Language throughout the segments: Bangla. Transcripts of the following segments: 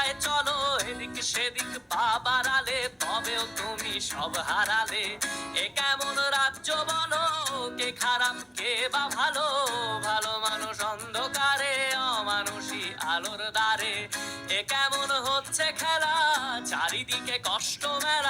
কথায় চলো, এদিক সেদিক পা বাড়ালে, তবেও তুমি সব হারালে। এ কেমন রাজ্য বলো, কে খারাপ, কে বা ভালো? ভালো মানুষ অন্ধকারে অমানুষী আলোর দ্বারে। এ কেমন হচ্ছে খেলা, চারিদিকে কষ্ট মেলা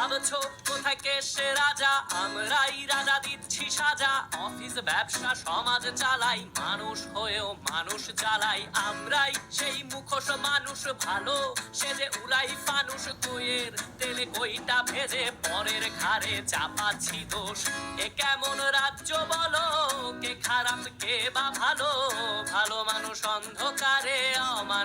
ভাবছ কোথায় কে সে রাজা? আমরাই রাজা দিচ্ছি সাজা। অফিস, ব্যবসা, সমাজ চালাই। মানুষ হয়েও মানুষ চালাই। আমরাই সেই মুখোশ মানুষ ভালো। সে যে উড়াই ফানুষ কইয়ের তেলে কইটা ভেজে পরের ঘাড়ে চাপাচ্ছি দোষ। এ কেমন রাজ্য বলো? কে খারাপ, কে বা ভালো?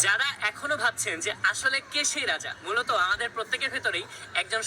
যারা এখনও ভাবছেন যে আসলে কে সেই রাজা? মূলত আমাদের প্রত্যেকের ভেতরেই একজন